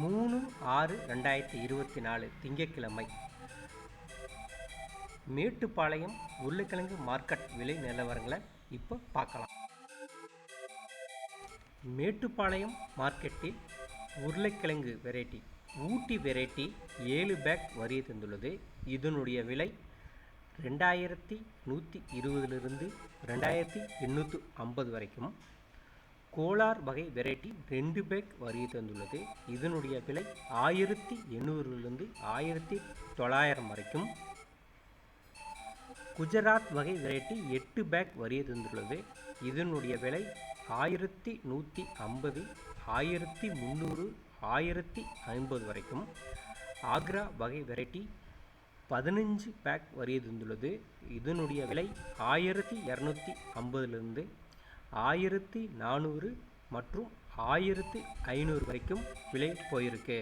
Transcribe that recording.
மூணு ஆறு ரெண்டாயிரத்தி இருபத்தி நாலு திங்கட்கிழமை. மேட்டுப்பாளையம் உருளைக்கிழங்கு மார்க்கெட் விலை நிலவரங்களை இப்போ பார்க்கலாம். மேட்டுப்பாளையம் மார்க்கெட்டில் உருளைக்கிழங்கு வெரைட்டி ஊட்டி வெரைட்டி ஏழு பேக் வரி தந்துள்ளது. இதனுடைய விலை ரெண்டாயிரத்தி நூற்றி இருபதுலேருந்து ரெண்டாயிரத்தி எண்ணூற்று ஐம்பது வரைக்கும். கோலார் வகை வெரைட்டி ரெண்டு பேக் வரி தந்துள்ளது. இதனுடைய விலை ஆயிரத்தி எண்ணூறுலேருந்து ஆயிரத்தி தொள்ளாயிரம் வரைக்கும். குஜராத் வகை வெரைட்டி எட்டு பேக் வரி தந்துள்ளது. இதனுடைய விலை ஆயிரத்தி நூற்றி ஐம்பது ஆயிரத்தி முந்நூறு ஆயிரத்தி ஐம்பது வரைக்கும். ஆக்ரா வகை வெரைட்டி பதினஞ்சு பேக் வரி தந்துள்ளது. இதனுடைய விலை ஆயிரத்தி இரநூத்தி ஐம்பதுலேருந்து ஆயிரத்தி நானூறு மற்றும் ஆயிரத்தி ஐநூறு வரைக்கும் விலை போயிருக்கு.